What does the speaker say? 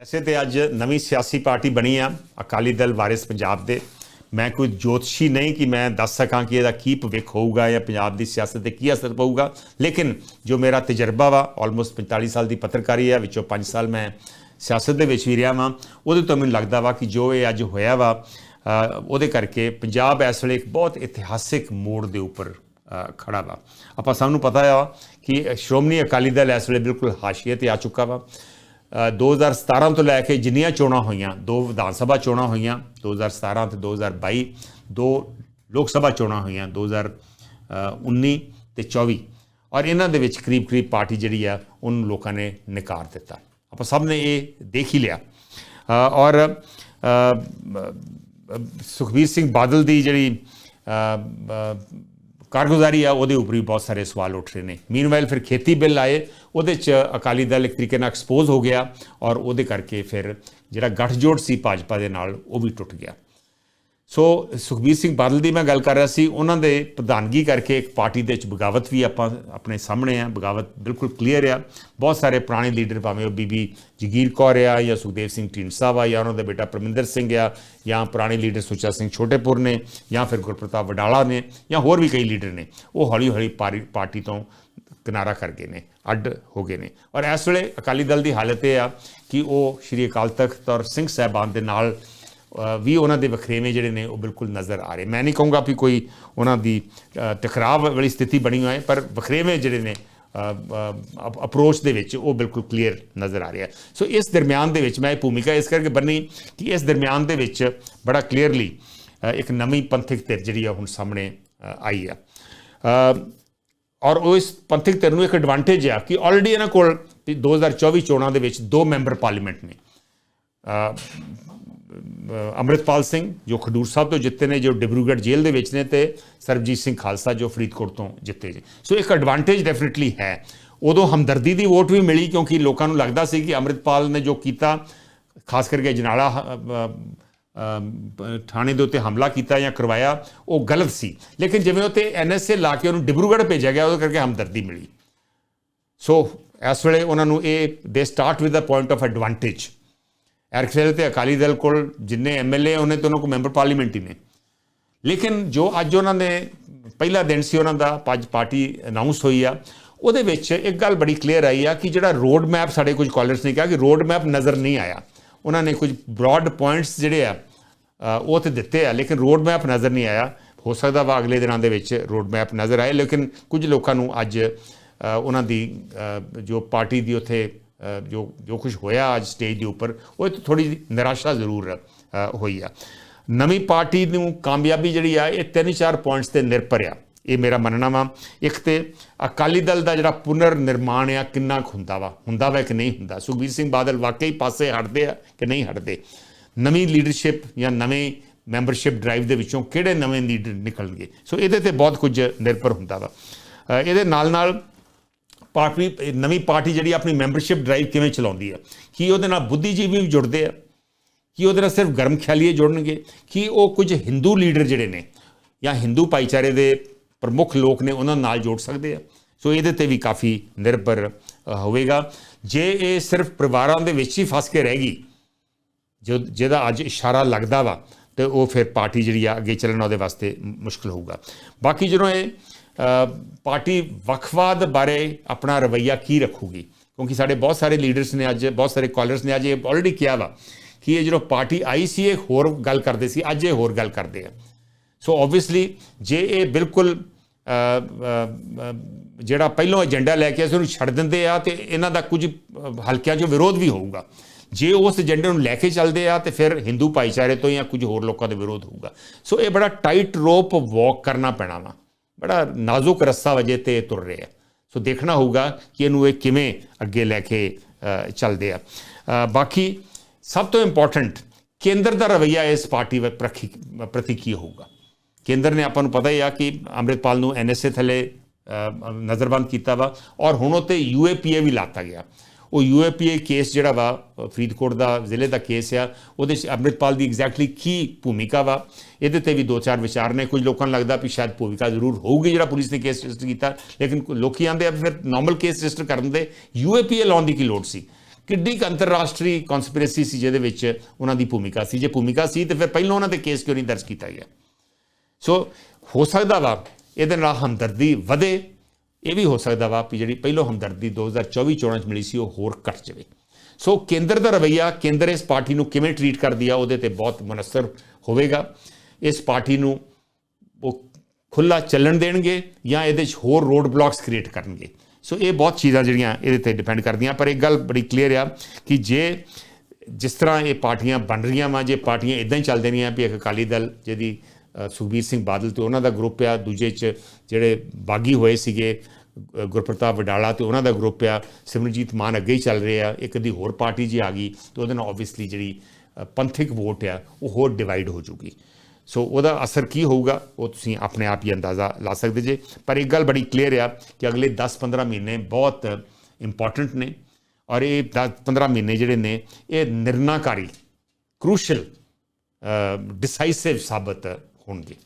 ਵੈਸੇ ਤੇ ਅੱਜ ਨਵੀਂ ਸਿਆਸੀ ਪਾਰਟੀ ਬਣੀ ਆ ਅਕਾਲੀ ਦਲ ਵਾਰਿਸ ਪੰਜਾਬ ਦੇ। ਮੈਂ ਕੋਈ ਜੋਤਸ਼ੀ ਨਹੀਂ ਕਿ ਮੈਂ ਦੱਸ ਸਕਾਂ ਕਿ ਇਹਦਾ ਕੀ ਭਵਿੱਖ ਹੋਊਗਾ ਜਾਂ ਪੰਜਾਬ ਦੀ ਸਿਆਸਤ ਤੇ ਕੀ ਅਸਰ ਪਊਗਾ। ਲੇਕਿਨ ਜੋ ਮੇਰਾ ਤਜਰਬਾ ਵਾ ਆਲਮੋਸਟ 45 ਸਾਲ ਦੀ ਪੱਤਰਕਾਰੀ ਆ ਵਿੱਚੋਂ 5 ਸਾਲ ਮੈਂ ਸਿਆਸਤ ਦੇ ਵਿੱਚ ਵੀ ਰਿਹਾ ਵਾਂ ਉਹਦੇ ਤੋਂ ਮੈਨੂੰ ਲੱਗਦਾ ਵਾ ਕਿ ਜੋ ਇਹ ਅੱਜ ਹੋਇਆ ਵਾ ਉਹਦੇ ਕਰਕੇ ਪੰਜਾਬ ਇਸ ਵੇਲੇ ਇੱਕ ਬਹੁਤ ਇਤਿਹਾਸਿਕ ਮੋੜ ਦੇ ਉੱਪਰ ਅ, ਖੜਾ ਵਾ। ਆਪਾਂ ਸਭ ਨੂੰ ਪਤਾ ਆ ਕਿ ਸ਼੍ਰੋਮਣੀ ਅਕਾਲੀ ਦਲ ਇਸ ਵੇਲੇ ਬਿਲਕੁਲ ਹਾਸ਼ੀਏ ਤੇ ਆ ਚੁੱਕਾ ਵਾ। 2017 ਤੋਂ ਲੈ ਕੇ ਜਿੰਨੀਆਂ ਚੋਣਾਂ ਹੋਈਆਂ, ਦੋ ਵਿਧਾਨ ਸਭਾ ਚੋਣਾਂ ਹੋਈਆਂ 2017 ਤੇ 2022 ਦੋ ਲੋਕ ਸਭਾ ਚੋਣਾਂ ਹੋਈਆਂ 2019 ਤੇ 24 ਔਰ ਇਹਨਾਂ ਦੇ ਵਿੱਚ ਕਰੀਬ ਕਰੀਬ ਪਾਰਟੀ ਜਿਹੜੀ ਆ, ਉਹਨੂੰ ਲੋਕਾਂ ਨੇ ਨਕਾਰ ਦਿੱਤਾ। ਆਪਾਂ ਸਭ ਨੇ ਇਹ ਦੇਖ ਹੀ ਲਿਆ। ਔਰ ਸੁਖਬੀਰ ਸਿੰਘ ਬਾਦਲ ਦੀ ਜਿਹੜੀ ਕਾਰਗੁਜ਼ਾਰੀ ਆ, ਉਹਦੇ ਉੱਪਰ ਵੀ ਬਹੁਤ ਸਾਰੇ ਸਵਾਲ ਉੱਠ ਰਹੇ ਨੇ। ਮੀਨਵਾਈਲ ਫਿਰ ਖੇਤੀ ਬਿੱਲ ਆਏ, ਉਹਦੇ ਚ ਅਕਾਲੀ ਦਲ ਇੱਕ ਤਰੀਕੇ ਨਾਲ ਐਕਸਪੋਜ਼ ਹੋ ਗਿਆ ਔਰ ਉਹਦੇ ਕਰਕੇ ਫਿਰ ਜਿਹੜਾ ਗੱਠਜੋੜ ਸੀ ਭਾਜਪਾ ਦੇ ਨਾਲ, ਉਹ ਵੀ ਟੁੱਟ ਗਿਆ। ਸੋ ਸੁਖਬੀਰ ਸਿੰਘ ਬਾਦਲ ਦੀ ਮੈਂ ਗੱਲ ਕਰ ਰਿਹਾ ਸੀ, ਉਹਨਾਂ ਦੇ ਪ੍ਰਧਾਨਗੀ ਕਰਕੇ ਇੱਕ ਪਾਰਟੀ ਦੇ ਵਿੱਚ ਬਗਾਵਤ ਵੀ ਆਪਾਂ ਆਪਣੇ ਸਾਹਮਣੇ ਆ, ਬਗਾਵਤ ਬਿਲਕੁਲ ਕਲੀਅਰ ਆ। ਬਹੁਤ ਸਾਰੇ ਪੁਰਾਣੇ ਲੀਡਰ, ਭਾਵੇਂ ਉਹ ਬੀਬੀ ਜਗੀਰ ਕੌਰ ਆ ਜਾਂ ਸੁਖਦੇਵ ਸਿੰਘ ਢੀਂਡਸਾ ਵਾ, ਜਾਂ ਉਹਨਾਂ ਦਾ ਬੇਟਾ ਪਰਮਿੰਦਰ ਸਿੰਘ ਆ, ਜਾਂ ਪੁਰਾਣੇ ਲੀਡਰ ਸੁੱਚਾ ਸਿੰਘ ਛੋਟੇਪੁਰ ਨੇ, ਜਾਂ ਫਿਰ ਗੁਰਪ੍ਰਤਾਪ ਵਡਾਲਾ ਨੇ, ਜਾਂ ਹੋਰ ਵੀ ਕਈ ਲੀਡਰ ਨੇ, ਉਹ ਹੌਲੀ ਹੌਲੀ ਪਾਰੀ- ਪਾਰਟੀ ਤੋਂ ਕਿਨਾਰਾ ਕਰ ਗਏ ਨੇ, ਅੱਡ ਹੋ ਗਏ ਨੇ। ਔਰ ਇਸ ਵੇਲੇ ਅਕਾਲੀ ਦਲ ਦੀ ਹਾਲਤ ਇਹ ਆ ਕਿ ਉਹ ਸ਼੍ਰੀ ਅਕਾਲ ਤਖਤ ਔਰ ਸਿੰਘ ਸਾਹਿਬਾਨ ਦੇ ਨਾਲ ਵੀ ਉਹਨਾਂ ਦੇ ਵਖਰੇਵੇਂ ਜਿਹੜੇ ਨੇ ਉਹ ਬਿਲਕੁਲ ਨਜ਼ਰ ਆ ਰਹੇ। ਮੈਂ ਨਹੀਂ ਕਹੂੰਗਾ ਵੀ ਕੋਈ ਉਹਨਾਂ ਦੀ ਟਕਰਾਵ ਵਾਲੀ ਸਥਿਤੀ ਬਣੀ ਹੋਈ ਹੈ, ਪਰ ਵਖਰੇਵੇਂ ਜਿਹੜੇ ਨੇ ਅਪਰੋਚ ਦੇ ਵਿੱਚ ਉਹ ਬਿਲਕੁਲ ਕਲੀਅਰ ਨਜ਼ਰ ਆ ਰਿਹਾ ਸੋ ਇਸ ਦਰਮਿਆਨ ਦੇ ਵਿੱਚ ਮੈਂ ਇਹ ਭੂਮਿਕਾ ਇਸ ਕਰਕੇ ਬੰਨੀ ਕਿ ਇਸ ਦਰਮਿਆਨ ਦੇ ਵਿੱਚ ਬੜਾ ਕਲੀਅਰਲੀ ਇੱਕ ਨਵੀਂ ਪੰਥਕ ਧਿਰ ਜਿਹੜੀ ਆ ਹੁਣ ਸਾਹਮਣੇ ਆਈ ਆ ਔਰ ਉਹ ਇਸ ਪੰਥਕ ਧਿਰ ਨੂੰ ਇੱਕ ਐਡਵਾਂਟੇਜ ਆ ਕਿ ਆਲਰੇਡੀ ਇਹਨਾਂ ਕੋਲ ਵੀ 2024 ਚੋਣਾਂ ਦੇ ਵਿੱਚ ਦੋ ਮੈਂਬਰ ਪਾਰਲੀਮੈਂਟ ਨੇ। ਅੰਮ੍ਰਿਤਪਾਲ ਸਿੰਘ ਜੋ ਖਡੂਰ ਸਾਹਿਬ ਤੋਂ ਜਿੱਤੇ ਨੇ ਜੋ ਡਿਬਰੂਗੜ੍ਹ ਜੇਲ੍ਹ ਦੇ ਵਿੱਚ ਨੇ ਤੇ ਸਰਬਜੀਤ ਸਿੰਘ ਖਾਲਸਾ ਜੋ ਫਰੀਦਕੋਟ ਤੋਂ ਜਿੱਤੇ ਜੀ ਸੋ ਇੱਕ ਐਡਵਾਂਟੇਜ ਡੈਫੀਨਿਟਲੀ ਹੈ। ਉਦੋਂ ਹਮਦਰਦੀ ਦੀ ਵੋਟ ਵੀ ਮਿਲੀ ਕਿਉਂਕਿ ਲੋਕਾਂ ਨੂੰ ਲੱਗਦਾ ਸੀ ਕਿ ਅੰਮ੍ਰਿਤਪਾਲ ਨੇ ਜੋ ਕੀਤਾ ਖਾਸ ਕਰਕੇ ਜਨਾਲਾ ਅ, ਥਾਣੇ ਦੇ ਉੱਤੇ ਹਮਲਾ ਕੀਤਾ ਜਾਂ ਕਰਵਾਇਆ ਉਹ ਗਲਤ ਸੀ। ਲੇਕਿਨ ਜਿਵੇਂ ਉੱਤੇ ਐਨਐਸਏ ਲਾ ਕੇ ਉਹਨੂੰ ਡਿਬਰੂਗੜ੍ਹ ਭੇਜਿਆ ਗਿਆ ਉਹਦੇ ਕਰਕੇ ਹਮਦਰਦੀ ਮਿਲੀ। ਸੋ ਇਸ ਵੇਲੇ ਉਹਨਾਂ ਨੂੰ ਇਹ ਦੇ start with a point of advantage ਐਰਖੇਲ ਤੇ ਅਕਾਲੀ ਦਲ ਕੋਲ ਜਿੰਨੇ ਐਮਐਲਏ ਉਹਨੇ ਤੇ ਉਹਨਾਂ ਕੋਲ ਮੈਂਬਰ ਪਾਰਲੀਮੈਂਟ ਹੀ ਨੇ ਲੇਕਿਨ ਜੋ ਅੱਜ ਉਹਨਾਂ ਨੇ ਪਹਿਲਾ ਦਿਨ ਸੀ ਉਹਨਾਂ ਦਾ ਅੱਜ ਪਾਰਟੀ ਅਨਾਉਂਸ ਹੋਈ ਆ ਉਹਦੇ ਵਿੱਚ ਇੱਕ ਗੱਲ ਬੜੀ ਕਲੀਅਰ ਆਈ ਆ ਕਿ ਜਿਹੜਾ ਰੋਡ ਮੈਪ ਸਾਡੇ ਕੁਝ ਕਾਲਰਸ ਨੇ ਕਿਹਾ ਕਿ ਰੋਡ ਮੈਪ ਨਜ਼ਰ ਨਹੀਂ ਆਇਆ ਉਹਨਾਂ ਨੇ ਕੁਝ ਬ੍ਰੌਡ ਪੁਆਇੰਟਸ ਜਿਹੜੇ ਆ ਉਹ ਤੇ ਦਿੱਤੇ ਆ ਲੇਕਿਨ ਰੋਡ ਮੈਪ ਨਜ਼ਰ ਨਹੀਂ ਆਇਆ ਹੋ ਸਕਦਾ ਵਾ ਅਗਲੇ ਦਿਨਾਂ ਦੇ ਵਿੱਚ ਰੋਡ ਮੈਪ ਨਜ਼ਰ ਆਏ ਲੇਕਿਨ ਕੁਝ ਲੋਕਾਂ ਨੂੰ ਅੱਜ ਉਹਨਾਂ ਦੀ ਜੋ ਪਾਰਟੀ ਦੀ ਉੱਥੇ ਜੋ ਜੋ ਕੁਝ ਹੋਇਆ ਅੱਜ ਸਟੇਜ ਦੇ ਉੱਪਰ, ਉਹ ਥੋੜੀ ਨਿਰਾਸ਼ਾ ਜ਼ਰੂਰ ਹੋਈ ਆ। ਨਵੀਂ ਪਾਰਟੀ ਨੂੰ ਕਾਮਯਾਬੀ ਜਿਹੜੀ ਆ, ਇਹ ਤਿੰਨ ਚਾਰ ਪੁਆਇੰਟਸ ਤੇ ਨਿਰਭਰ ਆ। ਇਹ ਮੇਰਾ ਮੰਨਣਾ ਵਾ। ਇੱਕ ਤੇ ਅਕਾਲੀ ਦਲ ਦਾ ਜਿਹੜਾ ਪੁਨਰ ਨਿਰਮਾਣ ਆ, ਕਿੰਨਾ ਕੁ ਹੁੰਦਾ ਵਾ? ਹੁੰਦਾ ਵਾ ਕਿ ਨਹੀਂ ਹੁੰਦਾ? ਸੁਖਬੀਰ ਸਿੰਘ ਬਾਦਲ ਵਾਕਈ ਪਾਸੇ ਹਟਦੇ ਆ ਕਿ ਨਹੀਂ ਹਟਦੇ? ਨਵੀਂ ਲੀਡਰਸ਼ਿਪ ਜਾਂ ਨਵੇਂ ਮੈਂਬਰਸ਼ਿਪ ਡਰਾਈਵ ਦੇ ਵਿੱਚੋਂ ਕਿਹੜੇ ਨਵੇਂ ਲੀਡਰ ਨਿਕਲਣਗੇ? ਸੋ ਇਹਦੇ ਤੇ ਬਹੁਤ ਕੁਝ ਨਿਰਭਰ ਹੁੰਦਾ ਵਾ। ਇਹਦੇ ਨਾਲ ਨਾਲ ਪਾਰਟੀ ਨਵੀਂ ਪਾਰਟੀ ਜਿਹੜੀ ਆਪਣੀ ਮੈਂਬਰਸ਼ਿਪ ਡਰਾਈਵ ਕਿਵੇਂ ਚਲਾਉਂਦੀ ਹੈ? ਕੀ ਉਹਦੇ ਨਾਲ ਬੁੱਧੀਜੀਵੀ ਵੀ ਜੁੜਦੇ ਆ? ਕੀ ਉਹਦੇ ਨਾਲ ਸਿਰਫ ਗਰਮ ਖਿਆਲੀਏ ਜੁੜਨਗੇ? ਕੀ ਉਹ ਕੁਝ ਹਿੰਦੂ ਲੀਡਰ ਜਿਹੜੇ ਨੇ ਜਾਂ ਹਿੰਦੂ ਭਾਈਚਾਰੇ ਦੇ ਪ੍ਰਮੁੱਖ ਲੋਕ ਨੇ, ਉਹਨਾਂ ਨਾਲ ਜੋੜ ਸਕਦੇ ਆ? ਸੋ ਇਹਦੇ ਤੇ ਵੀ ਕਾਫੀ ਨਿਰਭਰ ਹੋਵੇਗਾ। ਜੇ ਇਹ ਸਿਰਫ ਪਰਿਵਾਰਾਂ ਦੇ ਵਿੱਚ ਹੀ ਫਸ ਕੇ ਰਹੇਗੀ ਜੋ, ਜਿਹਦਾ ਅੱਜ ਇਸ਼ਾਰਾ ਲੱਗਦਾ ਵਾ, ਤੇ ਉਹ ਫਿਰ ਪਾਰਟੀ ਜਿਹੜੀ ਆ ਅੱਗੇ ਚੱਲਣ ਉਹਦੇ ਵਾਸਤੇ ਮ- ਮੁਸ਼ਕਲ ਹੋਊਗਾ। ਬਾਕੀ ਜਦੋਂ ਇਹ ਪਾਰਟੀ ਵੱਖਵਾਦ ਬਾਰੇ ਆਪਣਾ ਰਵਈਆ ਕੀ ਰੱਖੂਗੀ? ਕਿਉਂਕਿ ਸਾਡੇ ਬਹੁਤ ਸਾਰੇ ਲੀਡਰਸ ਨੇ ਅੱਜ, ਬਹੁਤ ਸਾਰੇ ਕਾਲਰਸ ਨੇ ਅੱਜ ਇਹ ਆਲਰੇਡੀ ਕਿਹਾ ਵਾ ਕਿ ਇਹ ਜਦੋਂ ਪਾਰਟੀ ਆਈ ਸੀ, ਇਹ ਹੋਰ ਗੱਲ ਕਰਦੇ ਸੀ, ਅੱਜ ਇਹ ਹੋਰ ਗੱਲ ਕਰਦੇ ਆ। ਸੋ ਆਬਵੀਅਸਲੀ ਜੇ ਇਹ ਬਿਲਕੁਲ ਜਿਹੜਾ ਪਹਿਲੋਂ ਏਜੰਡਾ ਲੈ ਕੇ ਆਏ ਸੀ ਉਹਨੂੰ ਛੱਡ ਦਿੰਦੇ ਆ ਤੇ ਇਹਨਾਂ ਦਾ ਕੁਝ ਹਲਕਿਆਂ 'ਚੋਂ ਵਿਰੋਧ ਵੀ ਹੋਊਗਾ। ਜੇ ਉਸ ਏਜੰਡੇ ਨੂੰ ਲੈ ਕੇ ਚੱਲਦੇ ਆ ਤੇ ਫਿਰ ਹਿੰਦੂ ਭਾਈਚਾਰੇ ਤੋਂ ਜਾਂ ਕੁਝ ਹੋਰ ਲੋਕਾਂ ਦਾ ਵਿਰੋਧ ਹੋਊਗਾ। ਸੋ ਇਹ ਬੜਾ ਟਾਈਟ ਰੋਪ ਵਾਕ ਕਰਨਾ ਪੈਣਾ ਵਾ। ਬੜਾ ਨਾਜ਼ੁਕ ਰਸਤਾ ਵਜੇ ਤੇ ਤੁਰ ਰਿਹਾ ਸੋ ਦੇਖਣਾ ਹੋਊਗਾ ਕਿ ਇਹਨੂੰ ਇਹ ਕਿਵੇਂ ਅੱਗੇ ਲੈ ਕੇ ਚੱਲਦੇ ਆ। ਬਾਕੀ ਸਭ ਤੋਂ ਇੰਪੋਰਟੈਂਟ ਕੇਂਦਰ ਦਾ ਰਵਈਆ ਇਸ ਪਾਰਟੀ ਵ- ਪ੍ਰਖੀ- ਪ੍ਰਤੀ ਕੀ ਹੋਊਗਾ? ਕੇਂਦਰ ਨੇ ਆਪਾਂ ਨੂੰ ਪਤਾ ਹੀ ਆ ਕਿ ਅੰਮ੍ਰਿਤਪਾਲ ਨੂੰ ਐਨਐਸਏ ਥੱਲੇ ਨਜ਼ਰਬੰਦ ਕੀਤਾ ਵਾ ਔਰ ਹੁਣ ਉਹ ਤੇ ਯੂਏਪੀਏ ਵੀ ਲਾਤਾ ਗਿਆ। ਉਹ ਯੂਏਪੀਏ ਕੇਸ ਜਿਹੜਾ ਵਾ, ਫਰੀਦਕੋਟ ਦਾ, ਜ਼ਿਲ੍ਹੇ ਦਾ ਕੇਸ ਆ, ਉਹਦੇ 'ਚ ਅੰਮ੍ਰਿਤਪਾਲ ਦੀ ਐਗਜ਼ੈਕਟਲੀ ਕੀ ਭੂਮਿਕਾ ਵਾ, ਇਹਦੇ ਤੇ ਵੀ ਦੋ ਚਾਰ ਵਿਚਾਰ ਨੇ। ਕੁਝ ਲੋਕਾਂ ਨੂੰ ਲੱਗਦਾ ਵੀ ਸ਼ਾਇਦ ਭੂਮਿਕਾ ਜ਼ਰੂਰ ਹੋਊਗੀ ਜਿਹੜਾ ਪੁਲਿਸ ਨੇ ਕੇਸ ਰਜਿਸਟਰ ਕੀਤਾ, ਲੇਕਿਨ ਕੁ- ਲੋਕੀ ਆਂਦੇ ਆ ਫਿਰ ਨਾਰਮਲ ਕੇਸ ਰਜਿਸਟਰ ਕਰਨ ਦੇ ਯੂਏਪੀਏ ਲਾਉਣ ਦੀ ਕੀ ਲੋੜ ਸੀ? ਕਿੱਡੀ ਕੁ ਅੰਤਰਰਾਸ਼ਟਰੀ ਕਨਸਪੀਰੇਸੀ ਸੀ ਜਿਹਦੇ ਵਿੱਚ ਉਹਨਾਂ ਦੀ ਭੂਮਿਕਾ ਸੀ। ਜੇ ਭੂਮਿਕਾ ਸੀ ਤੇ ਫਿਰ ਪਹਿਲਾਂ ਉਹਨਾਂ ਤੇ ਕੇਸ ਕਿਉਂ ਨਹੀਂ ਦਰਜ ਕੀਤਾ ਗਿਆ? ਸੋ ਹੋ ਸਕਦਾ ਵਾ ਇਹਦੇ ਨਾਲ ਹਮਦਰਦੀ ਵਧੇ ਇਹ ਵੀ ਹੋ ਸਕਦਾ ਵਾ ਵੀ ਜਿਹੜੀ ਪਹਿਲੋਂ ਹਮਦਰਦੀ 2024 ਚੋਣਾਂ 'ਚ ਮਿਲੀ ਸੀ, ਉਹ ਹੋਰ ਘਟ ਜਾਵੇ। ਸੋ ਕੇਂਦਰ ਦਾ ਰਵਈਆ, ਕੇਂਦਰ ਇਸ ਪਾਰਟੀ ਨੂੰ ਕਿਵੇਂ ਟਰੀਟ ਕਰਦੀ ਆ, ਉਹਦੇ ਤੇ ਬਹੁਤ ਮਨਸਰ ਹੋਵੇਗਾ। ਇਸ ਪਾਰਟੀ ਨੂੰ ਉਹ ਖੁੱਲਾ ਚੱਲਣ ਦੇਣਗੇ ਜਾਂ ਇਹਦੇ 'ਚ ਹੋਰ ਰੋਡ ਬਲੌਕਸ ਕ੍ਰੀਏਟ ਕਰਨਗੇ। ਸੋ ਇਹ ਬਹੁਤ ਚੀਜ਼ਾਂ ਜਿਹੜੀਆਂ ਇਹਦੇ ਤੇ ਡਿਪੈਂਡ ਕਰਦੀਆਂ, ਪਰ ਇੱਕ ਗੱਲ ਬੜੀ ਕਲੀਅਰ ਆ ਕਿ ਜੇ ਜਿਸ ਤਰ੍ਹਾਂ ਇਹ ਪਾਰਟੀਆਂ ਬਣ ਰਹੀਆਂ ਵਾ, ਜੇ ਪਾਰਟੀਆਂ ਇਦਾਂ ਹੀ ਚੱਲਦੇ ਰਹੀਆਂ ਵੀ ਇੱਕ ਅਕਾਲੀ ਦਲ ਜਿਹਦੀ ਸੁਖਬੀਰ ਸਿੰਘ ਬਾਦਲ ਤੇ ਉਹਨਾਂ ਦਾ ਗਰੁੱਪ ਆ, ਦੂਜੇ 'ਚ ਜਿਹੜੇ ਬਾਗੀ ਹੋਏ ਸੀਗੇ ਗੁਰਪ੍ਰਤਾਪ ਵਡਾਲਾ ਤੇ ਉਹਨਾਂ ਦਾ ਗਰੁੱਪ ਆ, ਸਿਮਰਨਜੀਤ ਮਾਨ ਅੱਗੇ ਹੀ ਚੱਲ ਰਹੇ ਆ, ਇੱਕ ਦੀ ਹੋਰ ਪਾਰਟੀ ਜੀ ਆ ਗਈ ਤੇ ਉਹਦੇ ਨਾਲ ਆਬਵੀਅਸਲੀ ਜਿਹੜੀ ਪੰਥਿਕ ਵੋਟ ਆ, ਉਹ ਹੋਰ ਡਿਵਾਈਡ ਹੋ ਜੂਗੀ। ਸੋ ਉਹਦਾ ਅਸਰ ਕੀ ਹੋਊਗਾ, ਉਹ ਤੁਸੀਂ ਆਪਣੇ ਆਪ ਹੀ ਅੰਦਾਜ਼ਾ ਲਾ ਸਕਦੇ ਜੇ। ਪਰ ਇੱਕ ਗੱਲ ਬੜੀ ਕਲੀਅਰ ਆ ਕਿ ਅਗਲੇ 10-15 ਮਹੀਨੇ ਬਹੁਤ ਇੰਪੋਰਟੈਂਟ ਨੇ ਔਰ ਇਹ 10-15 ਮਹੀਨੇ ਜਿਹੜੇ ਨੇ, ਇਹ ਨਿਰਣਾਕਾਰੀ ਕ੍ਰੂਸ਼ਲ ਡਿਸਾਈਸਿਵ ਸਾਬਤ ongi.